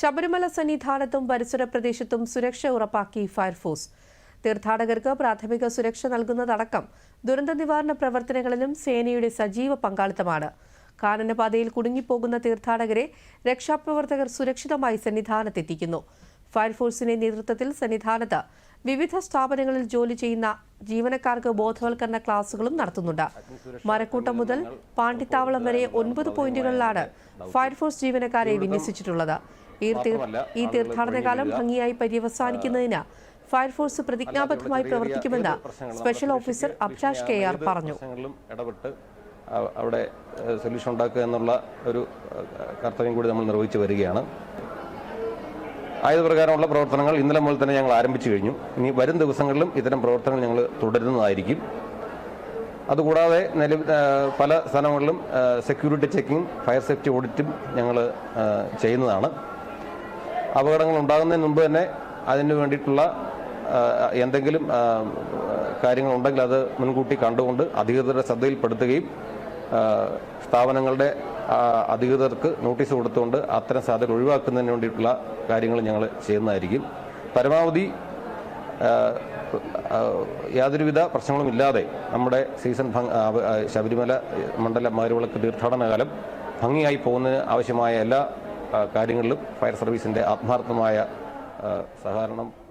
ശബരിമല സന്നിധാനത്തും പരിസര പ്രദേശത്തും സുരക്ഷ ഉറപ്പാക്കി ഫയർഫോഴ്സ്. തീർത്ഥാടകർക്ക് പ്രാഥമിക സുരക്ഷ നൽകുന്നതടക്കം ദുരന്ത നിവാരണ പ്രവർത്തനങ്ങളിലും സേനയുടെ സജീവ പങ്കാളിത്തമാണ്. കാനനപാതയിൽ കുടുങ്ങിപ്പോകുന്ന തീർത്ഥാടകരെ രക്ഷാപ്രവർത്തകർ സുരക്ഷിതമായി സന്നിധാനത്തെത്തിക്കുന്നു. ഫയർഫോഴ്സിന്റെ നേതൃത്വത്തിൽ സന്നിധാനത്ത് വിവിധ സ്ഥാപനങ്ങളിൽ ജോലി ചെയ്യുന്ന ജീവനക്കാർക്ക് ബോധവൽക്കരണ ക്ലാസുകളും നടത്തുന്നുണ്ട്. മരക്കൂട്ടം മുതൽ പാണ്ടിത്താവളം വരെ ഒൻപത് പോയിന്റുകളിലാണ് ഫയർഫോഴ്സ് ജീവനക്കാരെ വിന്യസിച്ചിട്ടുള്ളത്. ഈ തീർത്ഥാടന കാലം ഭംഗിയായി പര്യവസാനിക്കുന്നതിന് ഫയർഫോഴ്സ് പ്രതിജ്ഞാബദ്ധമായി പ്രവർത്തിക്കുമെന്ന് special officer Abhilash K R പറഞ്ഞു. അവിടെ സൊല്യൂഷൻ ഉണ്ടാക്കുക എന്നുള്ള ഒരു കർത്തവ്യം കൂടി നമ്മൾ നിർവഹിച്ചു വരികയാണ്. ആയതുപ്രകാരമുള്ള പ്രവർത്തനങ്ങൾ ഇന്നലെ മുതൽ തന്നെ ഞങ്ങൾ ആരംഭിച്ചു കഴിഞ്ഞു. ഇനി വരും ദിവസങ്ങളിലും ഇത്തരം പ്രവർത്തനങ്ങൾ ഞങ്ങൾ തുടരുന്നതായിരിക്കും. അതുകൂടാതെ നില പല സ്ഥലങ്ങളിലും സെക്യൂരിറ്റി ചെക്കിങ്ങും ഫയർ സേഫ്റ്റി ഓഡിറ്റും ഞങ്ങൾ ചെയ്യുന്നതാണ്. അപകടങ്ങൾ ഉണ്ടാകുന്നതിന് മുമ്പ് തന്നെ അതിന് വേണ്ടിയിട്ടുള്ള എന്തെങ്കിലും കാര്യങ്ങൾ കാര്യങ്ങളുണ്ടെങ്കിൽ അത് മുൻകൂട്ടി കണ്ടുകൊണ്ട് അധികൃതരുടെ ശ്രദ്ധയിൽപ്പെടുത്തുകയും സ്ഥാപനങ്ങളുടെ അധികൃതർക്ക് നോട്ടീസ് കൊടുത്തുകൊണ്ട് അത്തരം സാധ്യത ഒഴിവാക്കുന്നതിന് വേണ്ടിയിട്ടുള്ള കാര്യങ്ങൾ ഞങ്ങൾ ചെയ്യുന്നതായിരിക്കും. പരമാവധി യാതൊരുവിധ പ്രശ്നങ്ങളും ഇല്ലാതെ നമ്മുടെ സീസൺ ശബരിമല മണ്ഡല മാരുവിളക്ക് തീർത്ഥാടന കാലം ഭംഗിയായി പോകുന്നതിന് ആവശ്യമായ എല്ലാ കാര്യങ്ങളിലും ഫയർ സർവീസിന്റെ ആത്മാർത്ഥമായ സഹകരണം